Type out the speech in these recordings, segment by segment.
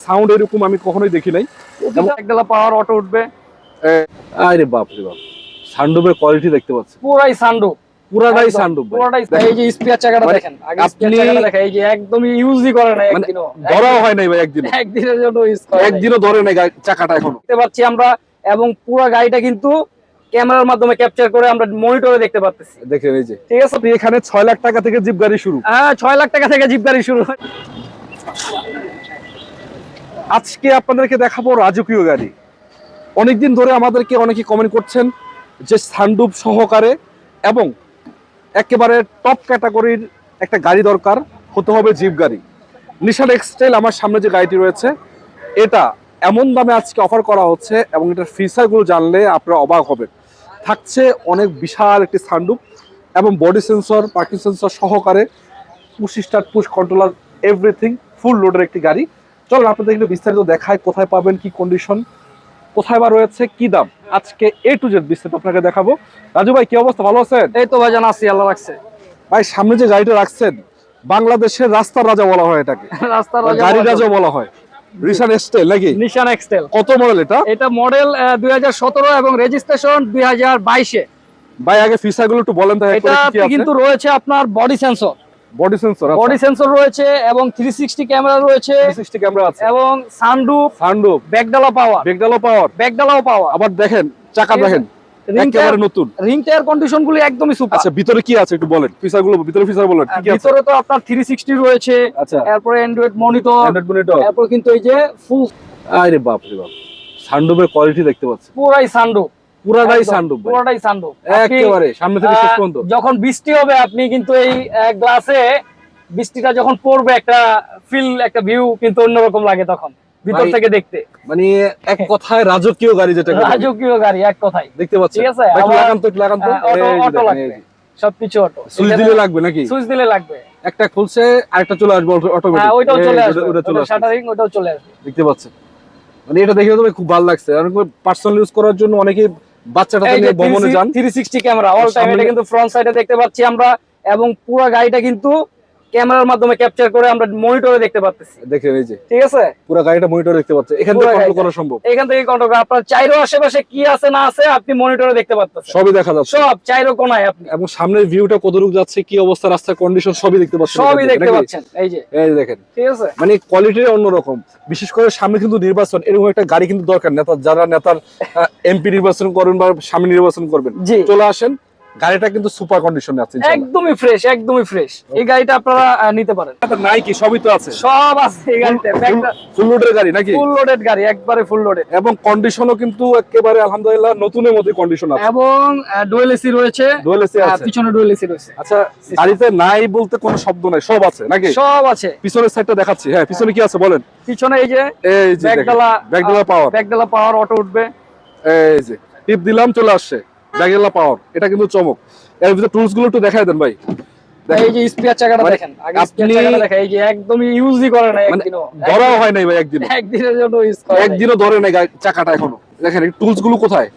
Sound এরকম আমি কখনোই দেখি নাই। একডালা পাওয়ার অটো উঠবে। আরে বাপ রে বাপ। সান্ডুপের কোয়ালিটি দেখতে পাচ্ছি। পুরাই সান্ডু পুরাটাই সান্ডুপ ভাই। পুরাটাই এই যে স্পেয়ার চাকাটা মানে দেখেন আগে চাকাটা দেখেন এই যে একদমই ইউজই করে না মানে একদিনও। ধরাও হয় নাই ভাই একদিন একদিনের জন্য ইউজ করে একদিনও ধরে নাই চাকাটা এখনও। দেখতে পাচ্ছি আমরা এবং পুরো গাড়িটা কিন্তু ক্যামেরার মাধ্যমে ক্যাপচার করে আমরা মনিটরে দেখতে পাচ্ছি দেখেন এই যে। ঠিক আছে? এখানে ছয় লাখ টাকা থেকে জিপ গাড়ি শুরু। হ্যাঁ ছয় লাখ টাকা থেকে জিপ গাড়ি শুরু। হয় আজকে আপনাদেরকে দেখাবো রাজকীয় গাড়ি। অনেকদিন ধরে আমাদেরকে অনেকে কমেন্ট করছেন যে সানডুপ সহকারে এবং একেবারে টপ ক্যাটাগরির একটা গাড়ি দরকার, হতে হবে জিপ গাড়ি। নিশান এক্সটাইল আমার সামনে যে গাড়িটি রয়েছে, এটা এমন দামে আজকে অফার করা হচ্ছে এবং এটার ফিচারগুলো জানলে আপনারা অবাক হবেন। থাকছে অনেক বিশাল একটি সানডুপ এবং বডি সেন্সর পার্কিং সেন্সর সহকারে push start push controller everything full লোডের একটি গাড়ি। চলুন আপনাদের একটু বিস্তারিত দেখায় কোথায় পাবেন কি কন্ডিশন কোথায় বা রয়েছে কি দাম? আজকে এ টু জেড বিস্তারিত আপনাকে দেখাবো। রাজু ভাই কি অবস্থা? ভালো আছেন? এই তো ভাই জানাচ্ছি আল্লাহ রাখছে। ভাই সামনে যে গাড়িটা রাখছেন বাংলাদেশের রাস্তার রাজা বলা হয় এটাকে। রাস্তার বা গাড়ি রাজা বলা হয়। রিসান স্টাইল নাকি? নিশান এক্সটেল কত মডেল এটা? এটা মডেল দুই হাজার সতেরো এবং রেজিস্ট্রেশন দুই হাজার বাইশে। ভাই আগে ফিচারগুলো একটু বলেন তো এটা কিন্তু রয়েছে আপনার body sensor body sensor body sensor রয়েছে এবং থ্রি সিক্সটি ক্যামেরা রয়েছে 360 ক্যামেরা আছে। এবং সানরুফ সানরুফ ব্যাকডালা পাওয়ার বেগডালো পাওয়ার ব্যাকডালাও পাওয়ার আবার দেখেন চাকা দেখেন একেবারে নতুন। রিং টায়ার কন্ডিশন গুলি একদমই সুপার আচ্ছা ভিতরে কি আছে একটু বলেন? ফিচারগুলো ভিতরে ফিচার বলেন কি আছে? ভিতরে তো আপনার থ্রি সিক্সটি রয়েছে আচ্ছা। এরপরে অ্যান্ড্রয়েড মনিটর অ্যান্ড্রয়েড মনিটর এরপর কিন্তু এই যে ফুল আরে বাপ। রে বাপ সানডুপের কোয়ালিটি দেখতে পাচ্ছি। পুরাই সানরুফ পুরাটাই সানডুপ পুরাটাই সানরুফ একেবারে সামনে থেকে শেষ পর্যন্ত। যখন বৃষ্টি হবে আপনি কিন্তু এই গ্লাসে বৃষ্টিটা যখন পড়বে একটা ফিল একটা ভিউ কিন্তু অন্যরকম লাগে তখন ভিতর থেকে দেখতে। মানে এক কথায় রাজকীয় গাড়ি যেটা রাজকীয় গাড়ি এক কথায়। দেখতে পাচ্ছেন? ঠিক আছে, লাগান তো লাগান তো। অটো লাগবে। সবকিছু অটো সুইচ দিলে লাগবে নাকি? সুইচ দিলে লাগবে। একটা খুলছে আরেকটা চলে আসবে হ্যাঁ অটোমেটিক ওইটাও চলে আসবে। ওটা চলে আসবে শাটারিং ওইটাও চলে আসবে। দেখতে পাচ্ছেন। মানে এটা দেখে তো খুব ভালো লাগছে। কারণ পার্সোনাল ইউজ করার জন্য অনেকে বাচ্চাটা থ্রি সিক্সটি নিয়ে ভ্রমণে যান। 360 ক্যামেরা অল টাইম এটা কিন্তু ফ্রন্ট সাইডে দেখতে পাচ্ছি আমরা। এবং পুরো গাড়িটা কিন্তু ক্যামেরার মাধ্যমে ক্যাপচার করে আমরা মনিটরে দেখতে পাচ্ছি দেখেন এই যে। ঠিক আছে? পুরো গাড়িটা মনিটর দেখতে পাচ্ছেন এখান থেকে কন্ট্রোল করা সম্ভব। এখান থেকে কন্ট্রোল আপনার চাইরো আশেপাশে কি আছে না আছে আপনি মনিটরে দেখতে পাচ্ছেন সবই দেখা যাচ্ছে। সব চাইরো কোনায় আপনি। এবং সামনের ভিউটা কতটুকু যাচ্ছে কি অবস্থা রাস্তার কন্ডিশন সবই দেখতে পাচ্ছেন সবই দেখতে পাচ্ছেন। এই যে। এই যে দেখেন। ঠিক আছে? মানে কোয়ালিটি অন্যরকম। বিশেষ করে সামনে কিন্তু নির্বাচন এরকম একটা গাড়ি কিন্তু দরকার। নেতা যারা নেতার এমপি নির্বাচন করবেন বা সামনে নির্বাচন করবেন। জি। চলে আসেন গাড়িটা কিন্তু সুপার কন্ডিশনে আছে একদমই ফ্রেশ একদমই ফ্রেশ এই গাড়িটা আপনারা নিতে পারেন। নাই কি সবই তো আছে। সব আছে এই গাড়িতে। ফুল লোডের গাড়ি নাকি? ফুল লোডেড গাড়ি একবারে ফুল লোডেড এবং কন্ডিশনও কিন্তু একেবারে আলহামদুলিল্লাহ নতুনের মধ্যে কন্ডিশন আছে। এবং ডুয়েল এসি রয়েছে। ডুয়েল এসি আছে। পিছনে ডুয়েল এসি রয়েছে। আচ্ছা গাড়িতে নাই বলতে কোনো শব্দ নাই সব আছে নাকি? সব আছে। পিছনের সাইডটা দেখাচ্ছি। হ্যাঁ পিছনে কি আছে বলেন? পিছনে এই যে এই যে ব্যাগডালা ব্যাগডালা পাওয়ার ব্যাগডালা পাওয়ার অটো উঠবে। এই যে টিপ দিলাম চলে আসছে। ব্যাগডালা পাওয়ার এটা কিন্তু চমক এর ভিতরে টুলসগুলো একটু দেখাই দেন ভাই দেখেন। এই যে স্পেয়ার চাকাটা মানে দেখেন আগে স্পেয়ার চাকাটা দেখেন এই যে একদমই ইউজই করে না মানে একদিনও ধরাও হয় নাই ভাই একদিন একদিনের জন্য ইউজ করে একদিনও ধরে নাই চাকাটা এখনও দেখেন টুলসগুলো কোথায়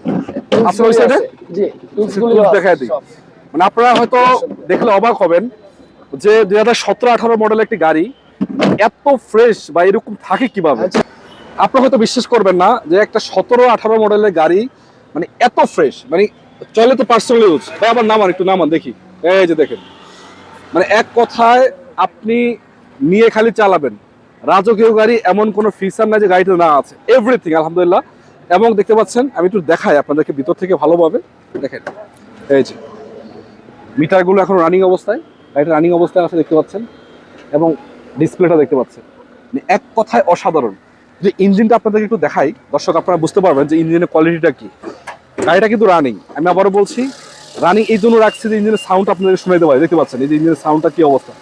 Tools ওই? আছে। জি টুলসগুলো দেখায় দিই। মানে আপনারা হয়তো দেখলে অবাক হবেন যে দুই হাজার সতেরো আঠারো মডেল একটি গাড়ি এত ফ্রেশ বা এরকম থাকে কীভাবে আচ্ছা। আপনারা হয়তো বিশ্বাস করবেন না যে একটা সতেরো আঠারো মডেলের গাড়ি মানে এত ফ্রেশ মানে চলে তো পার্সোনাল ইউজ ভাই, আবার নামান, একটু নামান, দেখি। এই যে দেখেন। মানে এক কথায় আপনি নিয়ে খালি চালাবেন। রাজকীয় গাড়ি এমন কোনো ফিচার নাই যে গাড়িতে না আছে। এভরিথিং আলহামদুলিল্লাহ। এবং দেখতে পাচ্ছেন, আমি একটু দেখাই আপনাদেরকে ভিতর থেকে ভালোভাবে। দেখেন, এই যে। মিটারগুলো এখন রানিং অবস্থায়। গাড়িটা রানিং অবস্থায় আছে, দেখতে পাচ্ছেন। এবং ডিসপ্লেটা দেখতে পাচ্ছেন। মানে এক কথায় অসাধারণ। যে ইঞ্জিনটা আপনাদেরকে একটু দেখাই, দর্শক আপনারা বুঝতে পারবেন যে ইঞ্জিনের কোয়ালিটিটা কি। গাড়িটা কিন্তু রানিং আমি আবারও বলছি রানিং এই জন্য রাখছি যে ইঞ্জিনের সাউন্ড আপনাদের শুনাইতে পারি দেখতে পাচ্ছেন? এই যে ইঞ্জিনের সাউন্ডটা কি অবস্থা?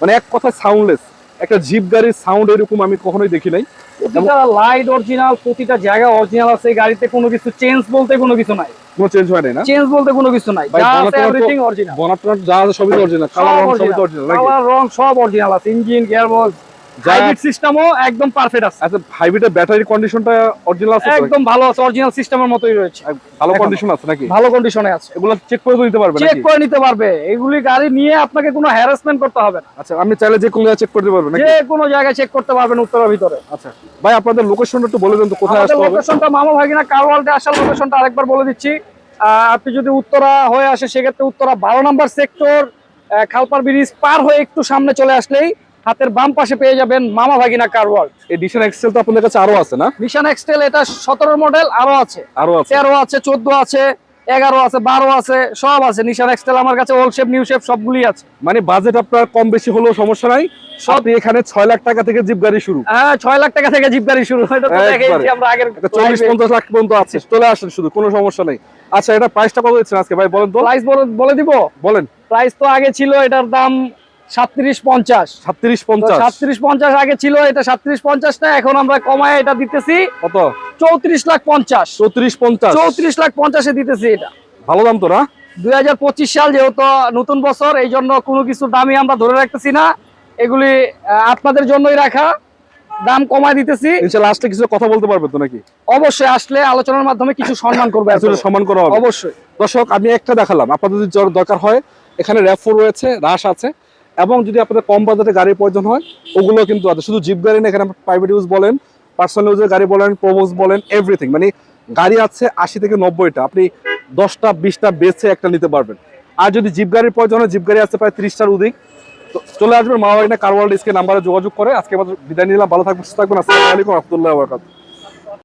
মানে এক কথায় সাউন্ডলেস একটা জিপ গাড়ির সাউন্ড এরকম আমি কখনোই দেখি নাই। প্রতিটা লাইট অরিজিনাল প্রতিটা জায়গা অরিজিনাল আছে গাড়িতে কোনো কিছু চেঞ্জ বলতে কোনো কিছু নাই। কোনো চেঞ্জ হয় না? চেঞ্জ বলতে কোনো কিছু নাই। যা আছে এভরিথিং অরিজিনাল বনাট যা আছে সবই অরিজিনাল কালার রং সবই অরিজিনাল কালার রং সব অরিজিনাল আছে। ইঞ্জিন গিয়ারবক্স হাইব্রিড সিস্টেমও একদম পারফেক্ট আছে। আচ্ছা হাইব্রিডের ব্যাটারি কন্ডিশনটা অরিজিনাল আছে একদম ভালো আছে অরিজিনাল সিস্টেমের মতোই রয়েছে। ভালো কন্ডিশন আছে নাকি? ভালো কন্ডিশনে আছে। এগুলো চেক করে তো দিতে পারবে চেক করে নিতে পারবে। এগুলি গাড়ি নিয়ে আপনাকে কোনো হ্যারাসমেন্ট করতে হবে না। আচ্ছা আমি চাইলে যে কোনো জায়গায় চেক করে দিতে নাকি? যে কোনো জায়গায় চেক করতে পারবেন উত্তরের ভিতরে। আচ্ছা ভাই আপনাদের লোকেশনটা একটু বলে দেন তো কোথায় আসতে হবে? লোকেশনটা মামা ভাগিনা কারওয়ালতে আসার লোকেশনটা আরেকবার বলে দিচ্ছি। আপনি যদি উত্তরা হয়ে আসে সেক্ষেত্রে উত্তরা বারো নম্বর সেক্টর খালপার ব্রিজ পার হয়ে একটু সামনে চলে আসলেই হাতের বাম পাশে পেয়ে যাবেন মামা ভাগিনা কারওয়াল এই ডিশন এক্সেল তো আপনাদের কাছে আরও আছে না? নিশান এক্সটেল এটা সতেরো মডেল আরও আছে। আরও আছে। তেরো আছে চোদ্দ আছে এগারো আছে বারো আছে সব আছে। নিশান এক্সটেল আমার কাছে ওল্ড শেপ নিউ শেপ সবগুলি আছে। মানে বাজেট আপনার কম বেশি হলেও সমস্যা নাই। আপনি এখানে ছয় লাখ টাকা থেকে জিপ গাড়ি শুরু। হ্যাঁ ছয় লাখ টাকা থেকে জিপ গাড়ি শুরু। চল্লিশ পঞ্চাশ লাখ পর্যন্ত আছে। চলে আসেন শুধু কোনো সমস্যা নেই। আচ্ছা এটা প্রাইসটা কত দিচ্ছেন আজকে? ভাই বলেন তো। প্রাইস বলে দিব? বলেন। প্রাইস তো আগে ছিল এটার দাম সাতত্রিশ পঞ্চাশ। সাতত্রিশ পঞ্চাশ। সাতত্রিশ পঞ্চাশ আগে ছিল এটা সাতত্রিশ পঞ্চাশটা এখন আমরা কমায় এটা দিতেছি কত? চৌত্রিশ লাখ পঞ্চাশ। চৌত্রিশ পঞ্চাশ। চৌত্রিশ লাখ পঞ্চাশে দিতেছি এটা। ভালো দাম তো না? দুই হাজার পঁচিশ সাল যেহেতু নতুন বছর এই জন্য কোনো কিছু দামই আমরা ধরে রাখতেছি না। এগুলি আপনাদের জন্যই রাখা। দাম কমায় দিতেছি। লাস্টে কিছু কথা বলতে পারবে তো নাকি? অবশ্যই আসলে আলোচনার মাধ্যমে কিছু সম্মান করবে আসলে সম্মান করা হবে। অবশ্যই। দর্শক আমি একটা দেখালাম। আপনাদের যদি দরকার হয় এখানে র্যাফো রয়েছে রাশ আছে। এবং যদি আপনাদের কম বাজারে গাড়ির প্রয়োজন হয়, ওগুলো কিন্তু আছে। শুধু জিপ গাড়ি না, এখানে প্রাইভেট ইউজ বলেন পার্সোনাল ইউজের গাড়ি বলেন প্রোবোজ বলেন এভরিথিং মানে গাড়ি আছে আশি থেকে নব্বইটা, আপনি দশটা, বিশটা বেছে একটা নিতে পারবেন। আর যদি জিপ গাড়ির প্রয়োজন হয় জিপ গাড়ি আছে প্রায় ত্রিশটার অধিক। তো চলে আসবেন মাওয়ারিনা কারওয়াল ডিস্কের নাম্বারে যোগাযোগ করে। আজকে বিদায় নিলাম, ভালো থাকবেন, সুস্থ থাকবেন। আসসালামু আলাইকুম, রহমতুল্লাহ বরকাত